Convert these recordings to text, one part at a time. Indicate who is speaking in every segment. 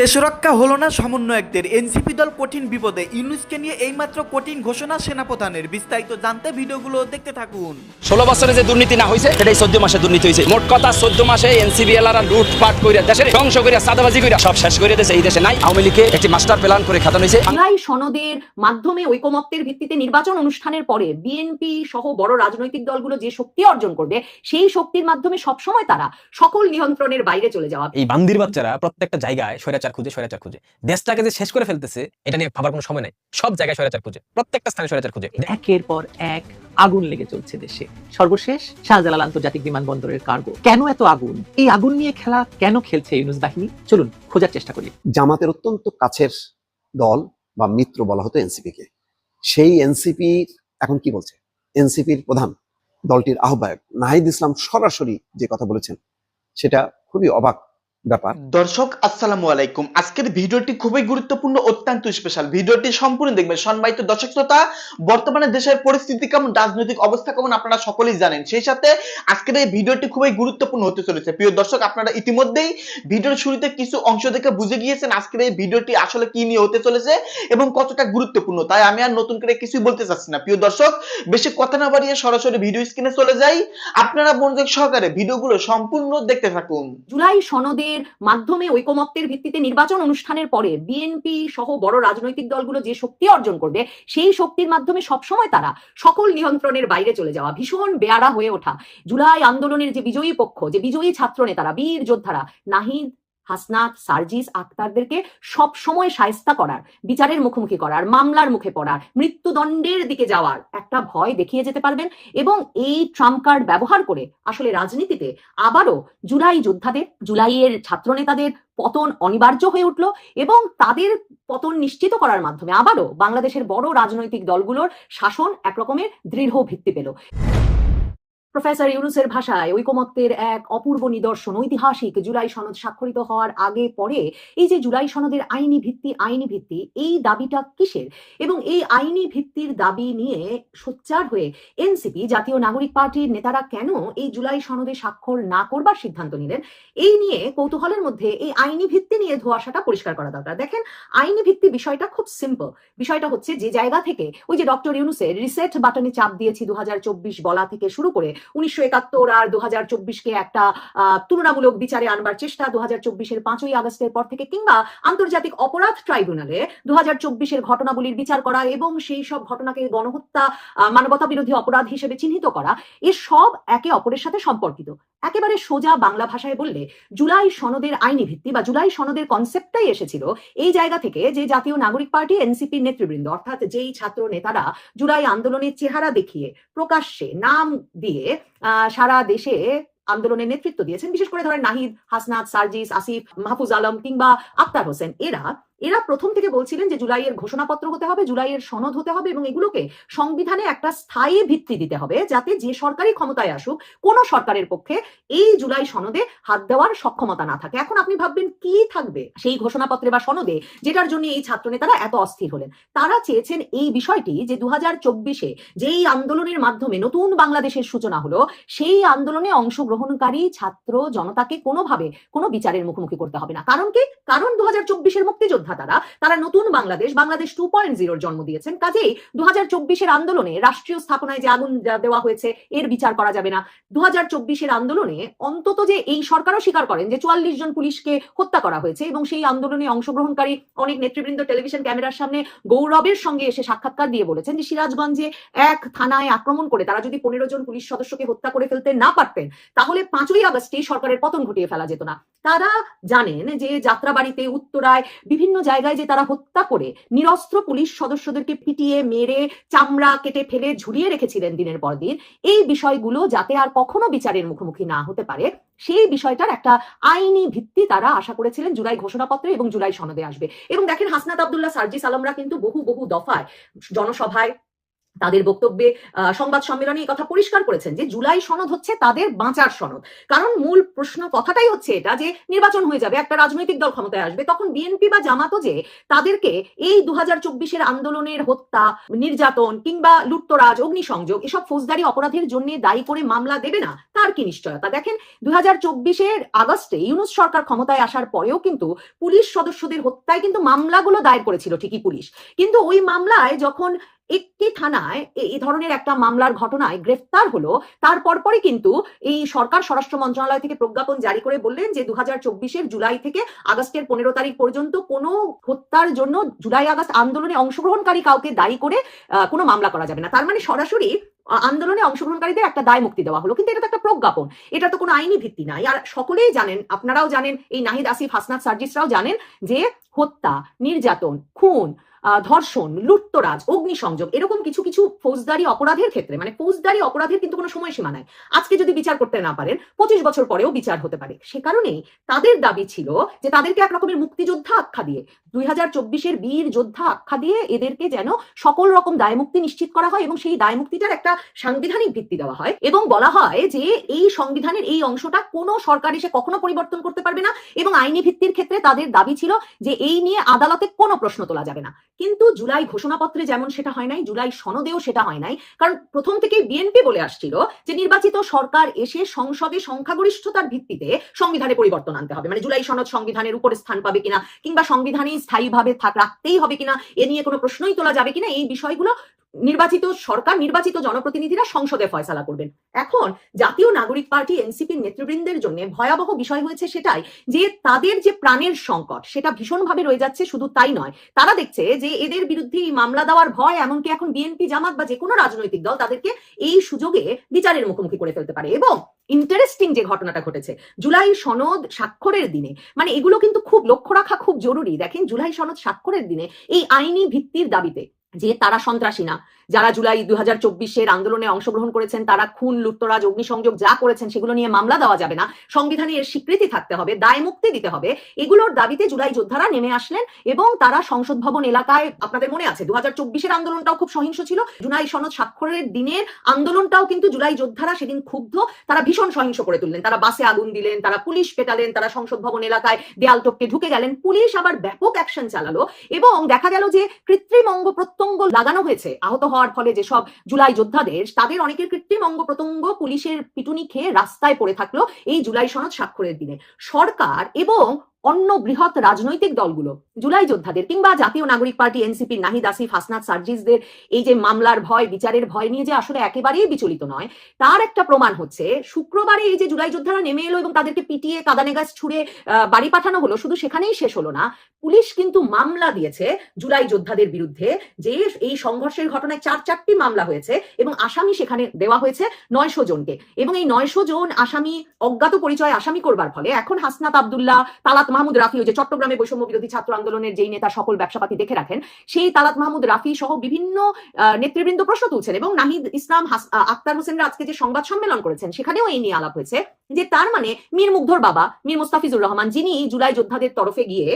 Speaker 1: শেষ রক্ষা হলো না সমন্বয়কদের। এনসিপি দল কঠিন বিপদে। ইউনুসকে নিয়ে এইমাত্র কঠিন ঘোষণা সেনাপ্রধানের। বিস্তারিত জানতে ভিডিওগুলো দেখতে থাকুন।
Speaker 2: ষোলো বছরে যে দুর্নীতি না হয়েছে সেটাই চোদ্দ মাসে দুর্নীতি হয়েছে মোট কথা চোদ্দ মাসে এনসিবি এলারা লুটপাট করে দেশের ধ্বংস করে সাদাবাজি করে সব শেষ করে দিয়েছে এই দেশে। নাই আওয়ামী লীগে একটি মাস্টার প্ল্যান করে খাতানো হয়েছে
Speaker 3: জুলাই সনদের মাধ্যমে ঐকমত্যের ভিত্তিতে নির্বাচন অনুষ্ঠানের পরে বিএনপি সহ বড় রাজনৈতিক দলগুলো যে শক্তি অর্জন করবে সেই শক্তির মাধ্যমে সবসময় তারা সকল নিয়ন্ত্রণের বাইরে চলে যাওয়া
Speaker 4: এই বান্দির বাচ্চারা প্রত্যেকটা জায়গায় স্বৈরাচার খুঁজে স্বৈরাচার খুঁজে দেশটাকে যে শেষ করে ফেলতেছে এটা নিয়ে ভাবার কোনো সময় নাই। সব জায়গায় স্বৈরাচার খুঁজে প্রত্যেকটা স্থানে স্বৈরাচার খুঁজে
Speaker 5: একের পর এক আগুন লেগে চলছে দেশে। সর্বশেষ শাহজালাল আন্তর্জাতিক বিমানবন্দরের কার্গো। কেন এত আগুন? এই আগুন নিয়ে খেলা কেন খেলছে ইউনুস বাহিনী? চলুন খোঁজার চেষ্টা করি।
Speaker 6: জামাতের অত্যন্ত কাছের দল বা মিত্র বলা হতো এনসিপি কে সেই এনসিপি এখন কি বলছে? এনসিপির প্রধান দলটির আহ্বায়ক নাহিদ ইসলাম সরাসরি যে কথা বলেছেন সেটা খুবই অবাক ব্যাপার।
Speaker 7: দর্শক আসসালামু আলাইকুম। আজকের ভিডিওটি খুবই গুরুত্বপূর্ণ অত্যন্ত স্পেশাল ভিডিওটি সম্পূর্ণ দেখবেন। সম্মানিত দর্শক শ্রোতা বর্তমানে দেশের পরিস্থিতি কেমন রাজনৈতিক অবস্থা কেমন আপনারা সকলেই জানেন। সেই সাথে আজকের এই ভিডিওটি খুবই গুরুত্বপূর্ণ হতে চলেছে। প্রিয় দর্শক আপনারা ইতিমধ্যেই ভিডিওর শুরুতে কিছু অংশ দেখে বুঝে গিয়েছেন আজকের এই ভিডিওটি আসলে কি নিয়ে হতে চলেছে এবং কতটা গুরুত্বপূর্ণ। তাই আমি আর নতুন করে কিছুই বলতে চাচ্ছি না। প্রিয় দর্শক বেশি কথা না বাড়িয়ে সরাসরি ভিডিও স্ক্রিনে চলে যাই। আপনারা মনোযোগ সহকারে ভিডিওগুলো সম্পূর্ণ দেখতে থাকুন।
Speaker 3: জুলাই সনদের মাধ্যমে ঐকমত্যের ভিত্তিতে নির্বাচন অনুষ্ঠানের পরে বিএনপি সহ বড় রাজনৈতিক দলগুলো যে শক্তি অর্জন করবে, সেই শক্তির মাধ্যমে সবসময় তারা সকল নিয়ন্ত্রণের বাইরে চলে যাওয়া ভীষণ বেয়ারা হয়ে ওঠা। জুলাই আন্দোলনের যে বিজয়ী পক্ষ, যে বিজয়ী ছাত্র নেতারা, বীর যোদ্ধারা, নাহিদ হাসনাত, সার্জিস আক্তারদেরকে সব সময় সায়স্তা করার, বিচারের মুখোমুখি করার, মামলার মুখে পড়ার, মৃত্যুদণ্ডের দিকে যাওয়ার একটা ভয় দেখিয়ে যেতে পারবেন এবং এই ট্রাম্প কার্ড ব্যবহার করে আসলে রাজনীতিতে আবারও জুলাই যোদ্ধাদের, জুলাইয়ের ছাত্রনেতাদের পতন অনিবার্য হয়ে উঠল এবং তাদের পতন নিশ্চিত করার মাধ্যমে আবারও বাংলাদেশের বড় রাজনৈতিক দলগুলোর শাসন একরকমের দৃঢ় ভিত্তি পেল। প্রফেসর ইউনুসের ভাষায় ঐকমত্যের এক অপূর্ব নিদর্শন, ঐতিহাসিক জুলাই সনদ স্বাক্ষরিত হওয়ার আগে পরে এই যে জুলাই সনদের আইনি ভিত্তি আইনি ভিত্তি, এই দাবিটা কিসের? এবং এই আইনি ভিত্তির দাবি নিয়ে সোচ্চার হয়ে এনসিপি, জাতীয় নাগরিক পার্টির নেতারা কেন এই জুলাই সনদে স্বাক্ষর না করবার সিদ্ধান্ত নিলেন? এই নিয়ে কৌতূহলের মধ্যে এই আইনি ভিত্তি নিয়ে ধোয়াশাটা পরিষ্কার করা দরকার। দেখেন, আইনি ভিত্তি বিষয়টা খুব সিম্পল বিষয়টা হচ্ছে যে জায়গা থেকে ওই যে ডক্টর ইউনুসের রিসেট বাটনে চাপ দিয়েছি দু হাজার চব্বিশ বলা থেকে শুরু করে উনিশশো একাত্তর আর দু হাজার চব্বিশকে একটা তুলনামূলক বিচারে আনবার চেষ্টা। দু হাজার চব্বিশের পাঁচই আগস্টের পর থেকে কিংবা আন্তর্জাতিক অপরাধ ট্রাইব্যুনালে দু হাজার চব্বিশের ঘটনাবলীর বিচার করা এবং সেই সব ঘটনাকে গণহত্যা মানবতা বিরোধী অপরাধ হিসেবে চিহ্নিত করা, এ সব একে অপরের সাথে সম্পর্কিত। একেবারে সোজা বাংলা ভাষায় বললে জুলাই সনদের আইনি ভিত্তি বা জুলাই সনদের কনসেপ্টটাই এসেছিল। এই জায়গা থেকে যে জাতীয় নাগরিক পার্টি এনসিপির নেতৃবৃন্দ, অর্থাৎ যেই ছাত্র নেতারা জুলাই আন্দোলনের চেহারা দেখিয়ে প্রকাশ্যে নাম দিয়ে সারা দেশে আন্দোলনের নেতৃত্ব দিয়েছেন, বিশেষ করে ধরেন নাহিদ, হাসনাত, সার্জিস, আসিফ, মাহফুজ আলম কিংবা আক্তার হোসেন, এরা এরা প্রথম থেকে বলছিলেন যে জুলাইয়ের ঘোষণাপত্র হতে হবে, জুলাইয়ের সনদ হতে হবে এবং এগুলোকে সংবিধানে একটা স্থায়ী ভিত্তি দিতে হবে যাতে যে সরকারি ক্ষমতায় আসুক, কোন সরকারের পক্ষে এই জুলাই সনদে হাত দেওয়ার সক্ষমতা না থাকে। এখন আপনি ভাববেন কি থাকবে সেই ঘোষণাপত্রে বা সনদে যেটার জন্য এই ছাত্র নেতারা এত অস্থির হলেন? তারা চেয়েছেন এই বিষয়টি যে দু হাজার চব্বিশে যেই আন্দোলনের মাধ্যমে নতুন বাংলাদেশের সূচনা হলো, সেই আন্দোলনে অংশগ্রহণকারী ছাত্র জনতাকে কোনোভাবে কোনো বিচারের মুখোমুখি করতে হবে না। কারণ কি? কারণ দু হাজার চব্বিশের মুক্তিযোদ্ধা তারা তারা নতুন বাংলাদেশ বাংলাদেশ টু পয়েন্ট জিরোর জন্ম দিয়েছেন। কাজেই দু হাজার চব্বিশের আন্দোলনে রাষ্ট্রীয় স্থাপনায় যে আগুন দেওয়া হয়েছে, এর বিচার করা যাবে না। দু হাজার চব্বিশের আন্দোলনে অন্তত যে এই সরকারও স্বীকার করেন যে চুয়াল্লিশ জন পুলিশকে হত্যা করা হয়েছে এবং সেই আন্দোলনে অংশগ্রহণকারী অনেক নেতৃবৃন্দ টেলিভিশন ক্যামেরার সামনে গৌরবের সঙ্গে এসে সাক্ষাৎকার দিয়ে বলেছেন যে সিরাজগঞ্জে এক থানায় আক্রমণ করে তারা যদি পনেরো জন পুলিশ সদস্যকে হত্যা করে ফেলতে না পারতেন, তাহলে পাঁচই আগস্টে সরকারের পতন ঘটিয়ে ফেলা যেত না। তারা জানেন যে যাত্রাবাড়িতে, উত্তরায় বিভিন্ন জায়গায় যে তারা হত্যা করে, নিরস্ত্র পুলিশ সদস্যদেরকে পিটিয়ে, মেরে, চামড়া কেটে ফেলে, ঝুলিয়ে রেখেছিলেন দিনের পর দিন। এই বিষয়গুলো যাতে আর কখনো বিচারের মুখোমুখি না হতে পারে, সেই বিষয়টার একটা আইনি ভিত্তি তারা আশা করেছিলেন জুলাই ঘোষণাপত্রে এবং জুলাই সনদে আসবে। এবং দেখেন হাসনাত আবদুল্লাহ সার্জিস আলমরা কিন্তু বহু বহু দফায় জনসভায় তাদের বক্তব্যে সংবাদ সম্মেলনে কথা পরিষ্কার করেছেন যে জুলাই সনদ হচ্ছে তাদের বাঁচার সনদ। কারণ মূল প্রশ্ন কথাটাই হচ্ছে এটা যে নির্বাচন হয়ে যাবে, একটা রাজনৈতিক দল ক্ষমতায় আসবে, তখন বিএনপি বা জামাতও যে তাদেরকে এই দু হাজার আন্দোলনের হত্যা, নির্যাতন কিংবা লুটতরাজ, অগ্নিসংযোগ এসব ফৌজদারি অপরাধের জন্য দায়ী করে মামলা দেবে না, তার কি নিশ্চয়তা? দেখেন দু হাজার চব্বিশের আগস্টে ইউনুস সরকার ক্ষমতায় আসার পরেও কিন্তু পুলিশ সদস্যদের হত্যায় কিন্তু মামলাগুলো দায়ের করেছিল ঠিকই পুলিশ। কিন্তু ওই মামলায় যখন একটি থানায় এই ধরনের একটা মামলার ঘটনায় গ্রেফতার হলো। তার পরপরই কিন্তু এই সরকার স্বরাষ্ট্র মন্ত্রণালয় থেকে প্রজ্ঞাপন জারি করে বললেন যে দু হাজার জুলাই থেকে আগস্টের পনেরো তারিখ পর্যন্ত কোনো হত্যার জন্য জুলাই আগস্ট আন্দোলনে অংশগ্রহণকারী কাউকে দায়ী করে কোনো মামলা করা যাবে না। তার মানে সরাসরি আন্দোলনে অংশগ্রহণকারীদের একটা দায় মুক্তি দেওয়া হলো। কিন্তু এটা তো একটা প্রজ্ঞাপন। এটা তো কোনো আইনি ভিত্তি নাই। আর সকলেই জানেন, আপনারাও জানেন, এই নাহিদ আসিফ, হাসনাত সার্জিসরাও জানেন যে, হত্যা, নির্যাতন, খুন ধর্ষণ, লুটতরাজ, অগ্নিসংযোগ এরকম কিছু কিছু ফৌজদারি অপরাধের ক্ষেত্রে মানে ফৌজদারি অপরাধের কিন্তু কোনো সময়সীমা নাই। আজকে যদি বিচার করতে না পারেন, পঁচিশ বছর পরেও বিচার হতে পারে। সে কারণেই তাদের দাবি ছিল যে তাদেরকে এক রকমের মুক্তিযোদ্ধা আখ্যা দিয়ে, দুই হাজার চব্বিশের বীর যোদ্ধা আখ্যা দিয়ে এদেরকে যেন সকল রকম দায়মুক্তি নিশ্চিত করা হয় এবং সেই দায়মুক্তিটার একটা সাংবিধানিক ভিত্তি দেওয়া হয় এবং বলা হয় যে এই সংবিধানের এই অংশটা কোনো সরকার এসে কখনো পরিবর্তন করতে পারবে না এবং আইনি ভিত্তির ক্ষেত্রে তাদের দাবি ছিল যে এই নিয়ে আদালতে কোনো প্রশ্ন তোলা যাবে না। কিন্তু জুলাই ঘোষণাপত্রে যেমন সেটা হয় নাই, জুলাই সনদেও সেটা হয় নাই। কারণ প্রথম থেকে বিএনপি বলে আসছিল যে নির্বাচিত সরকার এসে সংসদে সংখ্যাগরিষ্ঠতার ভিত্তিতে সংবিধানে পরিবর্তন আনতে হবে। মানে জুলাই সনদ সংবিধানের উপরে স্থান পাবে কিনা, কিংবা সংবিধানে স্থায়ীভাবে থাক, রাখতেই হবে কিনা, এ নিয়ে কোনো প্রশ্নই তোলা যাবে কিনা, এই বিষয়গুলো নির্বাচিত, সরকার নির্বাচিত জনপ্রতিনিধিরা সংসদে ফয়সালা করবেন। এখন জাতীয় নাগরিক পার্টি, এনসিপির নেতৃবৃন্দের জন্য ভয়াবহ বিষয় হয়েছে সেটাই যে তাদের যে প্রাণের সংকট, সেটা ভীষণভাবে রয়ে যাচ্ছে শুধু তাই নয়। তারা দেখছে যে এদের বিরুদ্ধে মামলা দেওয়ার ভয় এমনকি এখন বিএনপি, জামাত বা যে কোনো রাজনৈতিক দল তাদেরকে এই সুযোগে বিচারের মুখোমুখি করে ফেলতে পারে এবং ইন্টারেস্টিং যে ঘটনাটা ঘটেছে, জুলাই সনদ স্বাক্ষরের দিনে মানে এগুলো কিন্তু খুব লক্ষ্য রাখা খুব জরুরি। দেখেন জুলাই সনদ স্বাক্ষরের দিনে এই আইনি ভিত্তির দাবিতে যে তারা সন্ত্রাসী না। যারা জুলাই দুই হাজার চব্বিশের আন্দোলনে অংশগ্রহণ করেছেন, তারা খুন, লুটতরাজ, অগ্নিসংযোগ যা করেছেন, সেগুলো নিয়ে মামলা দেওয়া যাবে না। সংবিধানে এর স্বীকৃতি থাকতে হবে, দায় মুক্তি দিতে হবে। এগুলোর দাবিতে জুলাই যোদ্ধারা নেমে আসলেন এবং তারা সংসদ ভবন এলাকায়, আপনাদের মনে আছে দু হাজার চব্বিশের আন্দোলনটাও খুব সহিংস ছিল। জুলাই সনদ স্বাক্ষরের দিনের আন্দোলনটাও কিন্তু জুলাই যোদ্ধারা সেদিন ক্ষুব্ধ, তারা ভীষণ সহিংস করে তুললেন। তারা বাসে আগুন দিলেন, তারা পুলিশ পেটালেন, তারা সংসদ ভবন এলাকায় দেয়াল টপকে ঢুকে গেলেন। পুলিশ আবার ব্যাপক অ্যাকশন চালালো এবং দেখা গেল যে কৃত্রিম অঙ্গ প্রত্যঙ্গ লাগানো হয়েছে। আহত হওয়ার ফলে যেসব জুলাই যোদ্ধাদের, তাদের অনেকের কৃত্রিম অঙ্গ প্রত্যঙ্গ পুলিশের পিটুনি খেয়ে রাস্তায় পড়ে থাকল এই জুলাই সনদ স্বাক্ষরের দিনে। সরকার এবং অন্য বৃহৎ রাজনৈতিক দলগুলো, জুলাই যোদ্ধাদের কিংবা জাতীয় নাগরিক পার্টি, এনসিপি, নাহিদ আসিফ, হাসনাত সার্জিসদের এই যে মামলার ভয়, বিচারের ভয় নিয়ে যে আসলে একেবারেই বিচলিত নয়, তার একটা প্রমাণ হচ্ছে, শুক্রবারে এই যে জুলাই যোদ্ধারা নেমে এলো এবং তাদেরকে পিটিয়ে কাদানে গাছ ছুড়ে বাড়ি পাঠানো হলো, শুধু সেখানেই শেষ হলো না, পুলিশ কিন্তু মামলা দিয়েছে জুলাই যোদ্ধাদের বিরুদ্ধে, যে এই সংঘর্ষের ঘটনায় চার চারটি মামলা হয়েছে এবং আসামি সেখানে দেওয়া হয়েছে নয়শো জনকে এবং এই নয়শো জন আসামি, অজ্ঞাত পরিচয় আসামি করবার ফলে এখন হাসনাত আবদুল্লাহ তালাত মাহমুদ রাফি ওই যে চট্টগ্রামে বৈষম্য বিরোধী ছাত্র আন্দোলনের যেই নেতা সকল ব্যবসাপাতি দেখে রাখেন, সেই তালাত মাহমুদ রাফি সহ বিভিন্ন নেতৃবৃন্দ প্রশ্ন তুলছেন এবং নাহিদ ইসলাম আক্তার হোসেনরা আজকে যে সংবাদ সম্মেলন করেছেন, সেখানেও এই নিয়ে আলাপ হয়েছে যে তার মানে মীর মুগ্ধর বাবা, মীর মুস্তাফিজুর রহমান, যিনি জুলাই যোদ্ধাদের তরফে গিয়ে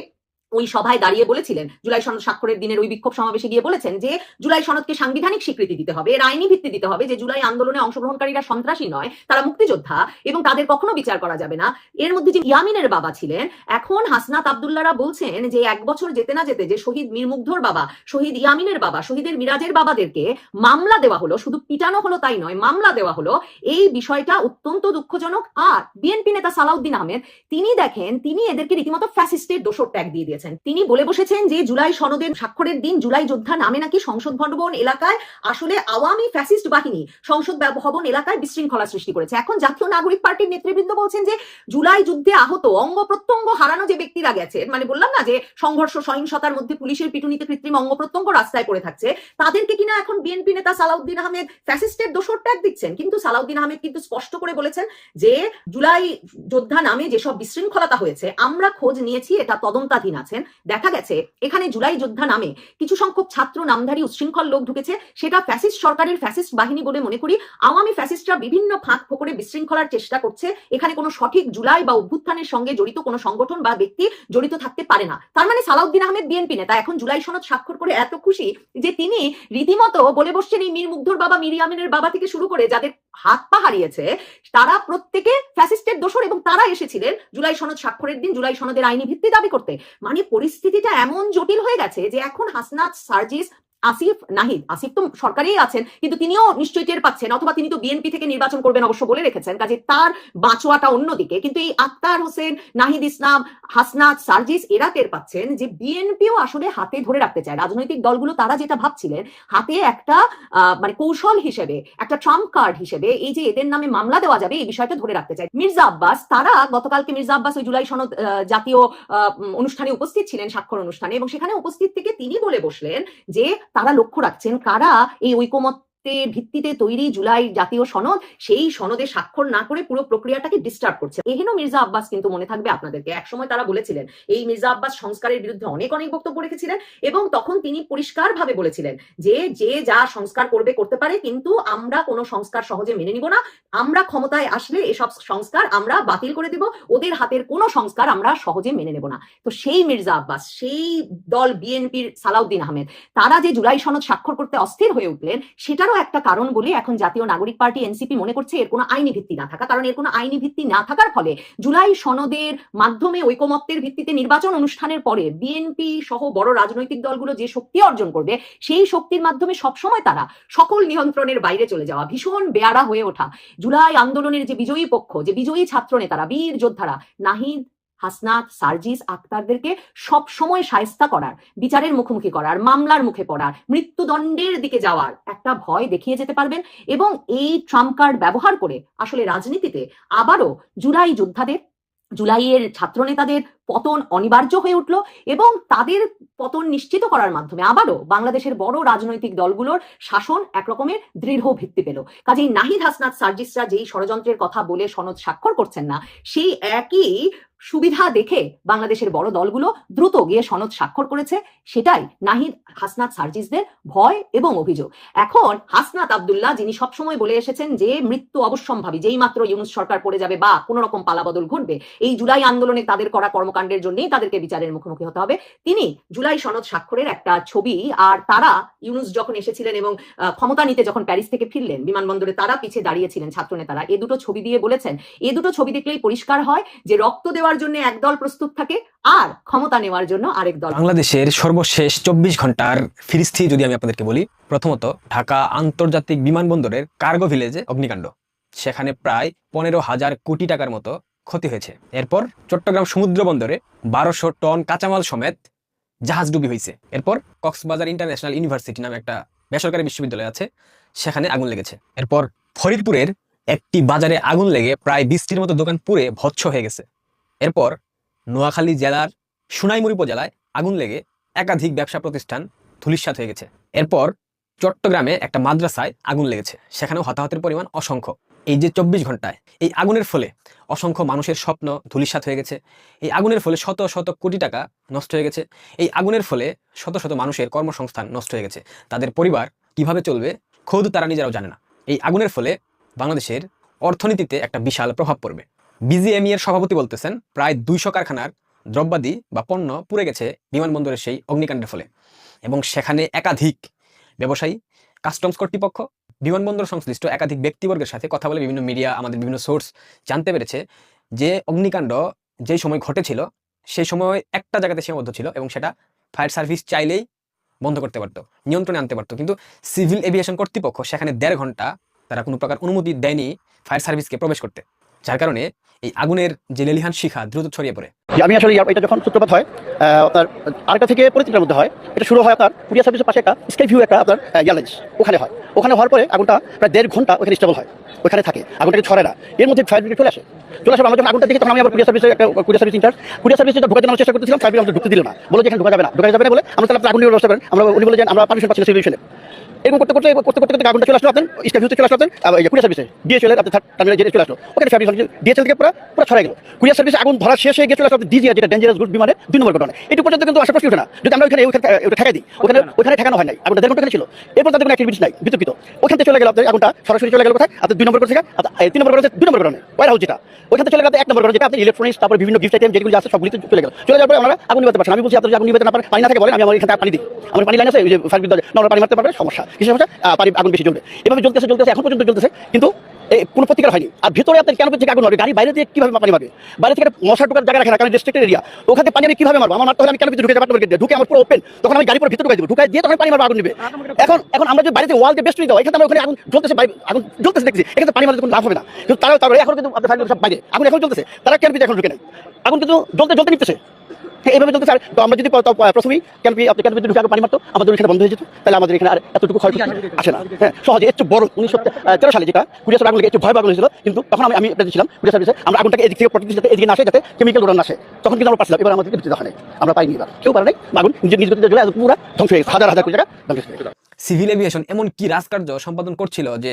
Speaker 3: ওই সভায় দাঁড়িয়ে বলেছিলেন, জুলাই সনদ স্বাক্ষরের দিনের ওই বিক্ষোভ সমাবেশে গিয়ে বলেছেন যে, জুলাই সনদকে সাংবিধানিক স্বীকৃতি দিতে হবে, এর আইনি ভিত্তি দিতে হবে যে, জুলাই আন্দোলনে অংশগ্রহণকারীরা সন্ত্রাসী নয়, তারা মুক্তিযোদ্ধা এবং তাদের কখনো বিচার করা যাবে না। এর মধ্যে যে ইয়ামিনের বাবা ছিলেন, এখন হাসনাত আবদুল্লারা বলছেন যে, এক বছর যেতে না যেতে যে শহীদ মীর মুগ্ধর বাবা, শহীদ ইয়ামিনের বাবা, শহীদের মিরাজের বাবাদেরকে মামলা দেওয়া হলো, শুধু পিটানো হলো তাই নয়, মামলা দেওয়া হলো, এই বিষয়টা অত্যন্ত দুঃখজনক। আর বিএনপি নেতা সালাউদ্দিন আহমেদ, তিনি দেখেন, তিনি এদেরকে রীতিমতো ফ্যাসিস্টের দোষর ট্যাগ দিয়ে দিয়েছেন। তিনি বলে বসেছেন যে, জুলাই সনদের স্বাক্ষরের দিন জুলাই যোদ্ধা নামে নাকি সংসদ ভবন এলাকায় আসলে আওয়ামী ফ্যাসিস্ট বাহিনী সংসদ ভবন এলাকায় বিশৃঙ্খলা সৃষ্টি করেছে। এখন জাতীয় নাগরিক পার্টির নেতৃবৃন্দ বলছেন যে, জুলাই যুদ্ধে আহত, অঙ্গ প্রত্যঙ্গ হারানো যে ব্যক্তিরা গেছেন মানে বললাম না যে, সংঘর্ষ, সহিংসতার মধ্যে পুলিশের পিটুনিতে কৃত্রিম অঙ্গ প্রত্যঙ্গ রাস্তায় পড়ে থাকছে, তাদেরকে কিনা এখন বিএনপি নেতা সালাউদ্দিন আহমেদ ফ্যাসিস্টের দোষর ট্যাগ দিচ্ছেন। কিন্তু সালাউদ্দিন আহমেদ কিন্তু স্পষ্ট করে বলেছেন যে, জুলাই যোদ্ধা নামে যেসব বিশৃঙ্খলতা হয়েছে, আমরা খোঁজ নিয়েছি, এটা তদন্তাধীন আছেন। দেখা গেছে, এখানে জুলাই যোদ্ধা নামে কিছু সংখ্যক ছাত্র নামধারী উচ্ছৃঙ্খল লোক ঢুকেছে। সেটা ফ্যাসিস্ট সরকারের ফ্যাসিস্ট বাহিনী বলে মনে করি। আওয়ামী ফ্যাসিস্টরা বিভিন্ন ফাঁক ফোকরে বিশৃঙ্খলার চেষ্টা করছে। এখানে কোনো সঠিক জুলাই বা অভ্যুত্থানের সঙ্গে জড়িত কোনো সংগঠন বা ব্যক্তি জড়িত থাকতে পারে না। তার মানে সালাউদ্দিন আহমেদ বিএনপি নেতা, এখন জুলাই সনদ স্বাক্ষর করে এত খুশি যে তিনি রীতিমতো বলে বসছেন এই মীর মুগ্ধর বাবা মিরিয়ামিনের বাবা থেকে শুরু করে যাদের হাত পা হারিয়েছে, তারা প্রত্যেকে ফ্যাসিস্টের দোষর এবং তারা এসেছিলেন জুলাই সনদ স্বাক্ষরের দিন, জুলাই সনদের আইনি ভিত্তি দাবি করতে। মানে পরিস্থিতিটা এমন জটিল হয়ে গেছে যে এখন হাসনাথ সার্জিস আসিফ নাহিদ, আসিফ তো সরকারেই আছেন, কিন্তু তিনিও নিশ্চয়ই টের পাচ্ছেন, অথবা তিনি তো বিএনপি থেকে নির্বাচন করবেন অবশ্য বলে রেখেছেন, কাজে তার বাঁচোয়াটা অন্যদিকে, কিন্তু এই আক্তার হোসেন, নাহিদ ইসলাম, হাসনাত, সার্জিস, এরা টের পাচ্ছেন যে বিএনপিও আসলে হাতে ধরে রাখতে চায়। রাজনৈতিক দলগুলো তারা যেটা ভাবছিলেন, হাতে একটা মানে কৌশল হিসেবে, একটা ট্রাম্প কার্ড হিসেবে, এই যে এদের নামে মামলা দেওয়া যাবে, এই বিষয়টা ধরে রাখতে চায়। মির্জা আব্বাস, তারা গতকালকে মির্জা আব্বাস ওই জুলাই সনদ জাতীয় অনুষ্ঠানে উপস্থিত ছিলেন, স্বাক্ষর অনুষ্ঠানে, এবং সেখানে উপস্থিত থেকে তিনি বলে বসলেন যে তারা লক্ষ্য রাখছেন কারা এই ঐকমত্যের ভিত্তিতে তৈরি জুলাই জাতীয় সনদ, সেই সনদে স্বাক্ষর না করে পুরো প্রক্রিয়াটাকে ডিস্টার্ব করছে। এহেন মির্জা আব্বাস কিন্তু মনে থাকবে আপনাদেরকে। একসময় তারা বলেছিলেন, এই মির্জা আব্বাস সংস্কারের বিরুদ্ধে অনেক অনেক বক্তব্য রেখেছিলেন এবং তখন তিনি পরিষ্কারভাবে বলেছিলেন যে যে যা সংস্কার করবে করতে পারে, কিন্তু আমরা কোনো সংস্কার সহজে মেনে নিব না। আমরা ক্ষমতায় আসলে এসব সংস্কার আমরা বাতিল করে দিব। ওদের হাতের কোনো সংস্কার আমরা সহজে মেনে নেব না। তো সেই মির্জা আব্বাস, সেই দল বিএনপির সালাউদ্দিন আহমেদ, তারা যে জুলাই সনদ স্বাক্ষর করতে অস্থির হয়ে উঠলেন, সেটারও একটা কারণ বলে এখন জাতীয় নাগরিক পার্টি এনসিপি মনে করছে এর কোনো আইনি ভিত্তি না থাকা। কারণ এর কোনো আইনি ভিত্তি না থাকার ফলে জুলাই সনদের মাধ্যমে ঐকমত্যের ভিত্তিতে নির্বাচন অনুষ্ঠানের পরে বিএনপি সহ বড় রাজনৈতিক দলগুলো যে শক্তি অর্জন করবে, সেই শক্তির মাধ্যমে সবসময় তারা সকল নিয়ন্ত্রণের বাইরে চলে যাওয়া ভীষণ বেয়ারা হয়ে ওঠা। জুলাই আন্দোলনের যে বিজয়ী পক্ষ, যে বিজয়ী ছাত্র নেতারা, বীর যোদ্ধারা, নাহিদ হাসনাত, সার্জিস আক্তারদেরকে সব সময় সায়স্তা করার, বিচারের মুখোমুখি করার, মামলার মুখে পড়ার, মৃত্যুদণ্ডের দিকে যাওয়ার একটা ভয় দেখিয়ে যেতে পারবেন এবং এই ট্রাম্প কার্ড ব্যবহার করে আসলে রাজনীতিতে আবারও জুলাই যোদ্ধাদের, জুলাইয়ের ছাত্রনেতাদের পতন অনিবার্য হয়ে উঠল এবং তাদের পতন নিশ্চিত করার মাধ্যমে আবারও বাংলাদেশের বড় রাজনৈতিক দলগুলোর শাসন একরকমের দৃঢ় ভিত্তি পেল। কাজেই নাহিদ হাসনাত সার্জিসরা যেই ষড়যন্ত্রের কথা বলে সনদ স্বাক্ষর করছেন না, সেই একই সুবিধা দেখে বাংলাদেশের বড় দলগুলো দ্রুত গিয়ে সনদ স্বাক্ষর করেছে, সেটাই নাহিদ হাসনাত সার্জিসদের ভয় এবং অভিযোগ। এখন হাসনাত আবদুল্লাহ, যিনি সবসময় বলে এসেছেন যে মৃত্যু অবশ্যম্ভাবী যেই মাত্র ইউনুস সরকার পড়ে যাবে বা কোনো রকম পালাবদল ঘটবে, এই জুলাই আন্দোলনে তাদের করা কর্মকাণ্ডের জন্যই তাদেরকে বিচারের মুখোমুখি হতে হবে। তিনি জুলাই সনদ স্বাক্ষরের একটা ছবি, আর তারা ইউনুস যখন এসেছিলেন এবং ক্ষমতা নিতে যখন প্যারিস থেকে ফিরলেন, বিমানবন্দরে তারা পিছিয়ে দাঁড়িয়েছিলেন ছাত্রনেতারা। এ দুটো ছবি দিয়ে বলেছেন, এ দুটো ছবি দেখলেই পরিষ্কার হয় যে রক্ত দেওয়ার জন্য এক দল প্রস্তুত থাকে, আর ক্ষমতা নেওয়ার জন্য আরেক দল।
Speaker 4: বাংলাদেশের সর্বশেষ চব্বিশ ঘণ্টার ফিরিস্থি যদি আমি আপনাদেরকে বলি, প্রথমত ঢাকা আন্তর্জাতিক বিমানবন্দরের কার্গো ভিলেজে অগ্নিকাণ্ড। সেখানে প্রায় পনেরো হাজার কোটি টাকার মতো ক্ষতি হয়েছে। এরপর চট্টগ্রাম সমুদ্র বন্দরে বারোশো টন কাঁচামাল সমেত জাহাজ ডুবি হয়েছে। এরপর কক্সবাজার ইন্টারন্যাশনাল ইউনিভার্সিটি নামে একটা বেসরকারি বিশ্ববিদ্যালয় আছে, সেখানে আগুন লেগেছে। এরপর ফরিদপুরের একটি বাজারে আগুন লেগে প্রায় বিশটির মতো দোকান পুড়ে ভৎস হয়ে গেছে। এরপর নোয়াখালী জেলার সুনাইমুড়ি উপজেলায় আগুন লেগে একাধিক ব্যবসা প্রতিষ্ঠান ধুলিস্বাত হয়ে গেছে। এরপর চট্টগ্রামে একটা মাদ্রাসায় আগুন লেগেছে, সেখানেও হতাহতের পরিমাণ অসংখ্য। এই যে চব্বিশ ঘন্টায়, এই আগুনের ফলে অসংখ্য মানুষের স্বপ্ন ধুলিস্বাত হয়ে গেছে। এই আগুনের ফলে শত শত কোটি টাকা নষ্ট হয়ে গেছে। এই আগুনের ফলে শত শত মানুষের কর্মসংস্থান নষ্ট হয়ে গেছে। তাদের পরিবার কীভাবে চলবে, খোদ তারা নিজেরাও জানে না। এই আগুনের ফলে বাংলাদেশের অর্থনীতিতে একটা বিশাল প্রভাব পড়বে। বিজিএমই এর সভাপতি বলতেছেন, প্রায় দুইশো কারখানার দ্রব্যাদি বা পণ্য পুড়ে গেছে বিমানবন্দরের সেই অগ্নিকাণ্ডের ফলে। এবং সেখানে একাধিক ব্যবসায়ী, কাস্টমস কর্তৃপক্ষ বিমানবন্দর সংশ্লিষ্ট একাধিক ব্যক্তিবর্গের সাথে কথা বলে বিভিন্ন মিডিয়া আমাদের বিভিন্ন সোর্স জানতে পেরেছে যে অগ্নিকাণ্ড যেই সময় ঘটেছিল, সেই সময় একটা জায়গাতে সীমাবদ্ধ ছিল এবং সেটা ফায়ার সার্ভিস চাইলেই বন্ধ করতে পারতো, নিয়ন্ত্রণে আনতে পারতো। কিন্তু সিভিল এভিয়েশন কর্তৃপক্ষ সেখানে দেড় ঘণ্টা তারা কোনো প্রকার অনুমতি দেয়নি ফায়ার সার্ভিসকে প্রবেশ করতে, যার কারণে এই আগুনের যে লেলিহান শিখা দ্রুত ছড়িয়ে পড়ে।
Speaker 8: আমি আসলে এটা যখন সূত্রপাত হয় আপনার আরেকটা থেকে পরিচিতির মধ্যে হয়, এটা শুরু হয় আপনার কুরিয়ার সার্ভিসের পাশে একটা স্কাই ভিউ একটা আপনার এয়ারলাইন্স। ওখানে হয়। ওখানে হওয়ার পরে আগুনটা প্রায় দেড় ঘণ্টা ওখানে স্টেবল হয়। ওখানে থাকে। আগুনটাকে ছড়ে না। এর মধ্যে ফায়ার ব্রিগেড চলে আসে। চলে আসে আমরা যখন আগুনটা দেখি, তখন আমি আবার কুরিয়ার সার্ভিসে একটা কুরিয়ার সার্ভিস ইনচার্জ কুরিয়ার সার্ভিসে ঢোকার জন্য চেষ্টা করতেছিলাম ফায়ার ব্রিগেড ঢুকতে দিল না। বলে যে এখানে ঢোকা যাবে না। ঢোকা যাবে না বলে আমরা তাহলে আপনি আগুন নিয়ে ব্যবস্থা করেন। আমরা উনি বলে যে আমরা পারমিশন পাচ্ছি সিভিলেশনে এরকম করতে করতে করতে করতে করতে আগুনটা চলে আসলো আপনার ভিউতে চলে আসলো আপনার এই কুরিয়ার সার্ভিসে ডিএচএল এর আপনার টার্মিনাল যেতে চলে আসলো। ওখানে সার্ভিস ডিএচএল থেকে পুরো পুরো ছড়াই গেল। কুরিয়ার সার্ভিসে আগুন ধরা শেষ হয়ে গিয়ে চলে আসলো ডিজিআর যেটা ডেঞ্জারাস গুড বিমানের দুই নম্বর ঘটনা এটু পর্যন্ত কিন্তু আশা প্রশ্ন ওঠে না। যদি আমরা ওখানে ওটা ঠেকাই দিই। ওখানে ওখানে ঠেকানো হয় নাই। আগুনটা দেড় ঘণ্টা ছিল। এরপর তাদের কোনো অ্যাক্টিভিটিস নাই, বিতর্কিত। ওখান থেকে চলে গেল আপনার আগুনটা সরাসরি চলে গেল কোথায়? আপনার দুই নম্বর করে থেকে, আপনার তিন নম্বর করে দুই নম্বর কারণে ওয়ার হাউস যেটা। ওখান থেকে চলে গেল এক নম্বর করে যেটা আপনি ইলেকট্রনিক্স তারপর বিভিন্ন গিফট আইটেম যেগুলো আছে সবগুলি চলে গেল। চলে যাওয়ার পরে আমরা আগুন নিবাতে পারছি আমি বলছি, আপনার আগুন নিবাতে না পারেন, পানি না থাকে বলেন, আমি আমার এখানে পানি দিই। আমার পানি লাইন আছে, ওই যে বিদ্যুৎ নর্মাল পানি মারতে পারবে, সমস্যা। কিছু সমস্যা পানি আগুন বেশি জ্বলবে। এভাবে জ্বলতেছে জ্বলতেছে, এখন পর্যন্ত জ্বলতেছে, কিন্তু এই কোনো প্রতিকার হয়নি। আর ভিতরে আপনার কেন থেকে আগুন হবে? গাড়ি বাইরে দিয়ে কীভাবে পানি মারবে? বাইরে থেকে মশা ঢোকার জায়গা রাখে না, কারণ রেস্ট্রিক্টেড এরিয়া ওখানে পানি আমি কীভাবে মারবো? আমার মারতে হলে আমি কেন ভিতরে ঢুকে যাব? ঢুকে আমার পুরো ওপেন তখন আমি গাড়ি পুরো ভিতরে ঢুকে দিয়ে তখন পানি মারবো, আগুন নেবে। এখন এখন আমরা যে বাড়িতে ওয়াল দিয়ে বেস্ট দেওয়া এখানে আমরা ওখানে আগুন জ্বলতেছে আগুন জ্বলতেছে দেখছি। এখানে পানি মারতে কোনো লাভ হবে না। কিন্তু তারাও তারপরে এখন কিন্তু আপনার সব বাইরে। আগুন এখন চলতেছে তারা কেন এখন ঢুকে নেই? আগুন কিন্তু জ্বলতে জ্বলতে নিতেছে। এইভাবে চলতে স্যার তো আমরা যদি প্রথমেই ক্যাম্পি আপনি ক্যাম্পি ঢুকে আগে পানি মারতো আমাদের এখানে বন্ধ হয়ে যেত। তাহলে আমাদের এখানে আর এতটুকু ক্ষয় আসে না। হ্যাঁ সহজে একটু বড় উনিশশো তেরো সালে যেটা কুড়িয়া সালে আগুন একটু ভয় হয়েছিল। কিন্তু তখন আমি আমি এটা ছিলাম কুড়িয়া সার্ভিসে। আমরা আগুনটাকে এদিক থেকে প্রতিদিন যাতে এদিকে না আসে যাতে কেমিক্যাল আসে। তখন কিন্তু আমরা পাচ্ছিলাম এবার হয় নাই। আমরা পাইনি এবার। কেউ পারে নাই। আগুন নিজের নিজ গতিতে পুরো ধ্বংস হয়ে হাজার হাজার কোটি টাকা ধ্বংস হয়ে
Speaker 4: সিভিল এভিয়েশন এমন কি রাজকার্য সম্পাদন করছিল যে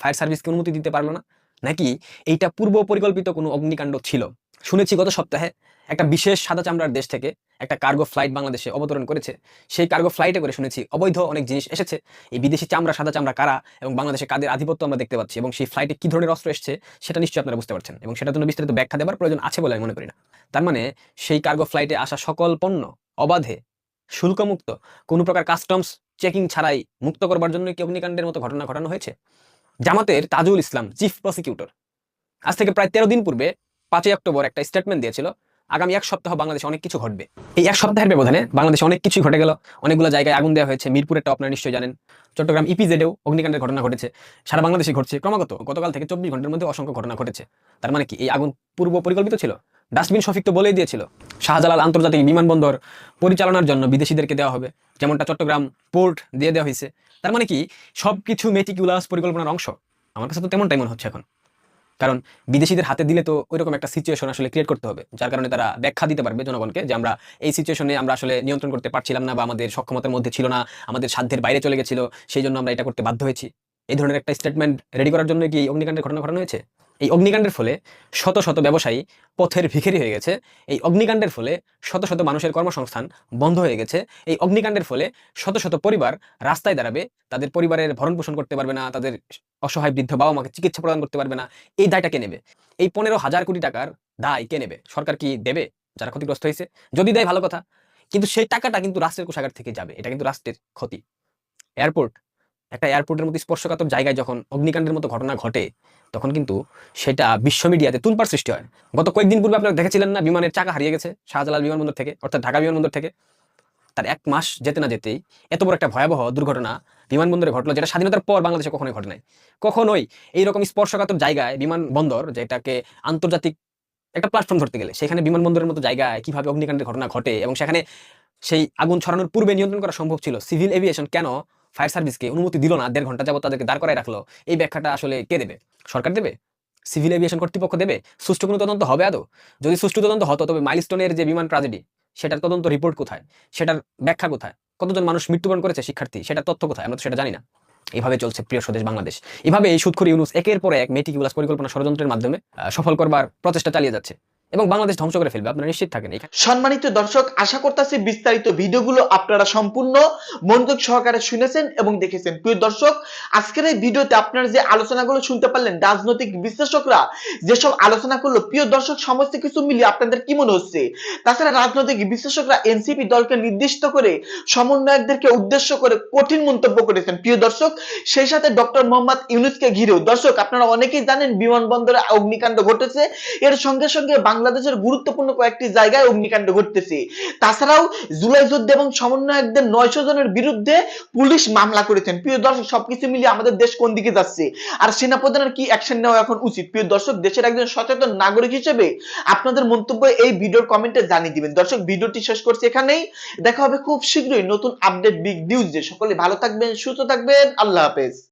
Speaker 4: ফায়ার সার্ভিসকে অনুমতি দিতে পারল না? নাকি এইটা পূর্ব পরিকল্পিত কোনো অগ্নিকাণ্ড ছিল? শুনেছি গত সপ্তাহে একটা বিশেষ সাদা চামড়ার দেশ থেকে একটা কার্গো ফ্লাইট বাংলাদেশে অবতরণ করেছে। সেই কার্গো ফ্লাইটে করে শুনেছি অবৈধ অনেক জিনিস এসেছে। এই বিদেশি চামড়া, সাদা চামড়া কারা এবং বাংলাদেশে কাদের আধিপত্য আমরা দেখতে পাচ্ছি এবং সেই ফ্লাইটে কী ধরনের অস্ত্র এসেছে সেটা নিশ্চয়ই আপনারা বুঝতে পারছেন এবং সেটার জন্য বিস্তারিত ব্যাখ্যা দেওয়ার প্রয়োজন আছে বলে আমি মনে করি না। তার মানে সেই কার্গো ফ্লাইটে আসা সকল পণ্য অবাধে, শুল্কমুক্ত, কোনো প্রকার কাস্টমস চেকিং ছাড়াই মুক্ত করবার জন্য কি অগ্নিকাণ্ডের মতো ঘটনা ঘটানো হয়েছে? জামাতের তাজুল ইসলাম, চিফ প্রসিকিউটর। আজ থেকে প্রায় তেরো দিন পূর্বে পাঁচই অক্টোবর একটা স্টেটমেন্ট দিয়েছিল, আগামী এক সপ্তাহ বাংলাদেশে অনেক কিছু ঘটবে। এই এক সপ্তাহের ব্যবধানে বাংলাদেশে অনেক কিছুই ঘটে গেল। অনেকগুলো জায়গায় আগুন দেওয়া হয়েছে মিরপুরেরটা আপনারা নিশ্চয়ই জানেন। চট্টগ্রাম ইপিজেডেও অগ্নিকাণ্ডের ঘটনা ঘটেছে। সারা বাংলাদেশে ঘটছে। ক্রমাগত গতকাল থেকে চব্বিশ ঘণ্টার মধ্যে অসংখ্য ঘটনা ঘটেছে। তার মানে কি এই আগুন পূর্ব পরিকল্পিত ছিল? ডাস্টবিন শফিক তো বলেই দিয়েছিল, শাহজালাল আন্তর্জাতিক বিমানবন্দর পরিচালনার জন্য বিদেশিদেরকে দেওয়া হবে। যেমনটা চট্টগ্রাম পোর্ট দিয়ে দেওয়া হয়েছে। তার মানে কি সবকিছু মেটিকুলাস পরিকল্পনার অংশ। আমার কাছে তো তেমনটাই মনে হচ্ছে এখন। কারণ বিদেশিদের হাতে দিলে তো ওইরকম একটা সিচুয়েশন আসলে ক্রিয়েট করতে হবে, যার কারণে তারা ব্যাখ্যা দিতে পারবে জনগণকে যে আমরা এই সিচুয়েশনে আমরা আসলে নিয়ন্ত্রণ করতে পারছিলাম না বা আমাদের সক্ষমতার মধ্যে ছিল না, আমাদের সাধ্যের বাইরে চলে গেছিল, সেই জন্য আমরা এটা করতে বাধ্য হয়েছি। এই ধরনের একটা স্টেটমেন্ট রেডি করার জন্য কি এই অগ্নিকাণ্ডের ঘটনা ঘটানো হয়েছে? এই অগ্নিকাণ্ডের ফলে শত শত ব্যবসায়ী পথের ভিখারি হয়ে গেছে। এই অগ্নিকাণ্ডের ফলে শত শত মানুষের কর্মসংস্থান বন্ধ হয়ে গেছে। এই অগ্নিকাণ্ডের ফলে শত শত পরিবার রাস্তায় দাঁড়াবে। তাদের পরিবারের ভরণ পোষণ করতে পারবে না। তাদের অসহায় বৃদ্ধ বাবা মাকে চিকিৎসা প্রদান করতে পারবে না। এই দায়টা কে নেবে? এই পনেরো হাজার কোটি টাকার দায় কে নেবে? সরকার কি দেবে? যারা ক্ষতিগ্রস্ত হয়েছে? যদি দেয় ভালো কথা। কিন্তু সেই টাকাটা কিন্তু রাষ্ট্রের কোষাগার থেকে যাবে। এটা কিন্তু রাষ্ট্রের ক্ষতি। এয়ারপোর্ট একটা এয়ারপোর্টের মতো স্পর্শকাতর জায়গায় যখন অগ্নিকাণ্ডের মতো ঘটনা ঘটে, তখন কিন্তু সেটা বিশ্ব মিডিয়াতে তুলপার সৃষ্টি হয়। গত কয়েকদিন পূর্বে আপনারা দেখেছিলেন না, বিমানের চাকা হারিয়ে গেছে শাহজালাল বিমানবন্দর থেকে, অর্থাৎ ঢাকা বিমানবন্দর থেকে। তার এক মাস যেতে না যেতেই এত বড় একটা ভয়াবহ দুর্ঘটনা বিমানবন্দরে ঘটলো, যেটা স্বাধীনতার পর বাংলাদেশে কখনোই ঘটে নাই। কখনোই এইরকম স্পর্শকাতর জায়গায় বিমানবন্দর, যেটাকে আন্তর্জাতিক একটা প্ল্যাটফর্ম ধরতে গেলে, সেখানে বিমানবন্দরের মতো জায়গায় কীভাবে অগ্নিকাণ্ডের ঘটনা ঘটে এবং সেখানে সেই আগুন ছড়ানোর পূর্বে নিয়ন্ত্রণ করা সম্ভব ছিল সিভিল এভিয়েশন কেন ফায়ার সার্ভিসকে অনুমতি দিল না, দেড় ঘণ্টা যাবত তাদেরকে দাঁড় করায় রাখল। এই ব্যাখ্যাটা আসলে কে দেবে? সরকার দেবে? সিভিল এভিয়েশন কর্তৃপক্ষ দেবে? সুষ্ঠু কোনো তদন্ত হবে আদৌ? যদি সুষ্ঠু তদন্ত হতো, তবে মাইলস্টোনের যে বিমান ট্রাজেডি, সেটার তদন্ত রিপোর্ট কোথায়? সেটার ব্যাখ্যা কোথায়? কতজন মানুষ মৃত্যুবরণ করেছে, শিক্ষার্থী? সেটার তথ্য কোথায়? আমরা তো সেটা জানি না। এইভাবে চলছে প্রিয় স্বদেশ বাংলাদেশ। এভাবে এই সুৎখুরি ইউনুস একের পর এক মেটিকুলাস পরিকল্পনা ষড়যন্ত্রের মাধ্যমে সফল করবার প্রচেষ্টা চালিয়ে যাচ্ছে। এবং বাংলাদেশ ধ্বংস করে ফেলবে, আপনারা নিশ্চিত থাকেন
Speaker 7: সম্মানিত দর্শক, আশা করতেছি বিস্তারিত ভিডিওগুলো আপনারা সম্পূর্ণ মনোযোগ সহকারে শুনেছেন এবং দেখেছেন। প্রিয় দর্শক, আজকের এই ভিডিওতে আপনারা যে আলোচনাগুলো শুনতে পারলেন, রাজনৈতিক বিশ্লেষকরা যেসব আলোচনা করল, প্রিয় দর্শক, সমস্ত কিছু মিলিয়ে আপনাদের কি মনে হচ্ছে? তাছাড়া রাজনৈতিক বিশ্লেষকরা এনসিপি দলকে নির্দিষ্ট করে সমন্বয়কদেরকে উদ্দেশ্য করে কঠিন মন্তব্য করেছেন। প্রিয় দর্শক, সেই সাথে ডক্টর মোহাম্মদ ইউনুসকে ঘিরেও। দর্শক, আপনারা অনেকেই জানেন বিমানবন্দরে অগ্নিকাণ্ড ঘটেছে। এর সঙ্গে সঙ্গে বাংলাদেশের গুরুত্বপূর্ণ কয়েকটি জায়গায় অগ্নিকাণ্ড ঘটতেছে। তাছাড়াও জুলাই যুদ্ধ এবং সমন্বয়কদের নয়শো জনের বিরুদ্ধে পুলিশ মামলা করেছেন। প্রিয় দর্শক, সবকিছু মিলিয়ে আমাদের দেশ কোন দিকে যাচ্ছে? আর সেনাপ্রধানের কি অ্যাকশন নেওয়া এখন উচিত? প্রিয় দর্শক, দেশের একজন সচেতন নাগরিক হিসেবে আপনাদের মন্তব্য এই ভিডিওর কমেন্টে জানিয়ে দিবেন। দর্শক, ভিডিওটি শেষ করছি এখানেই। দেখা হবে খুব শীঘ্রই নতুন আপডেট বিগ নিউজ সকলে ভালো থাকবেন, সুস্থ থাকবেন। আল্লাহ হাফেজ।